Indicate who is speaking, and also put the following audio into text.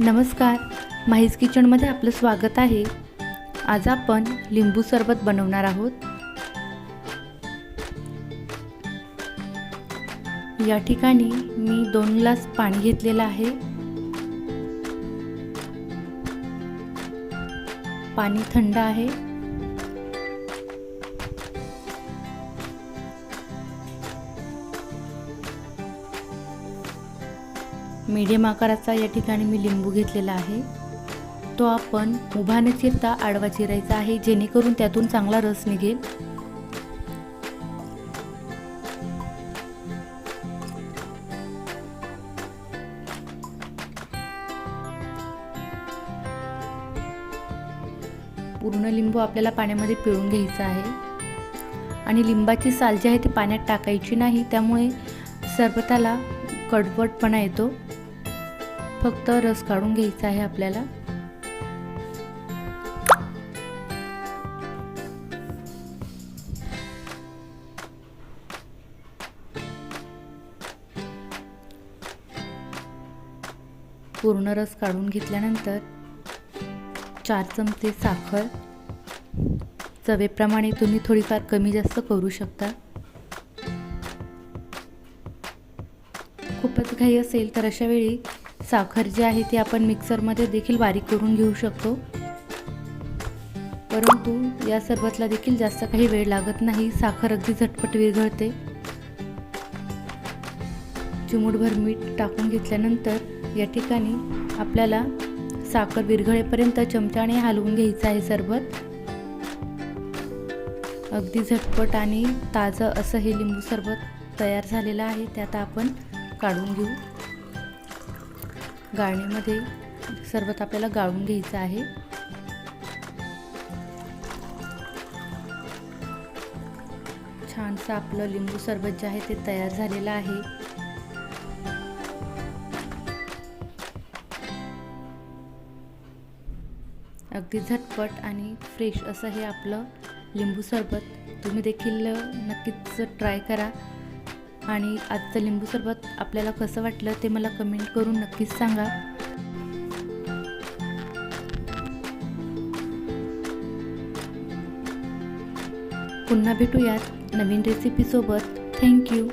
Speaker 1: नमस्कार. माहीज किचनमध्ये आपलं स्वागत आहे. आज आपण लिंबू सरबत बनवणार आहोत. या ठिकाणी मी दोन ग्लास पाणी घेतलेलं आहे. पाणी थंड आहे. मीडियम आकाराचा या ठिकाणी मी लिंबू घेतलेला आहे. तो आपण उभा न चिरता आडवा चिरायचा आहे जेणेकरून त्यातून चांगला रस निघेल. पूर्ण लिंबू आपल्याला पाण्यामध्ये पिळून घ्यायचा आहे. आणि लिंबाची साल जी आहे ती पाण्यात टाकायची नाही त्यामुळे सरबताला कडवटपणा येतो. फक्त रस काढून घ्यायचा आहे आपल्याला. पूर्ण रस काढून घेतल्यानंतर चार चमचे साखर. चवेप्रमाणे तुम्ही थोडीफार कमी जास्त करू शकता. खूपच घाई असेल तर अशा वेळी साखर जी आहे ती आपण मिक्सरमध्ये देखील बारीक करून घेऊ शकतो. परंतु या सरबतला देखील जास्त काही वेळ लागत नाही. साखर अगदी झटपट विरघळते. चिमूटभर मीठ टाकून घेतल्यानंतर या ठिकाणी आपल्याला साखर विरघळेपर्यंत चमच्याने हलवून घ्यायचं आहे सरबत. अगदी झटपट आणि ताजं असं हे लिंबू सरबत तयार झालेलं आहे. त्यात आपण काढून घेऊ. गाळणीमध्ये सरबत आपल्याला गाळून घ्यायचं आहे. छानसं आपलं लिंबू सरबत जे आहे ते तयार झालेलं आहे. अगदी झटपट आणि फ्रेश असं हे आपलं लिंबू सरबत तुम्ही देखील नक्कीच ट्राय करा. आणि आजचं लिंबू सरबत आपल्याला कसं वाटलं ते मला कमेंट करून नक्कीच सांगा. पुन्हा भेटूयात नवीन रेसिपीसोबत थँक्यू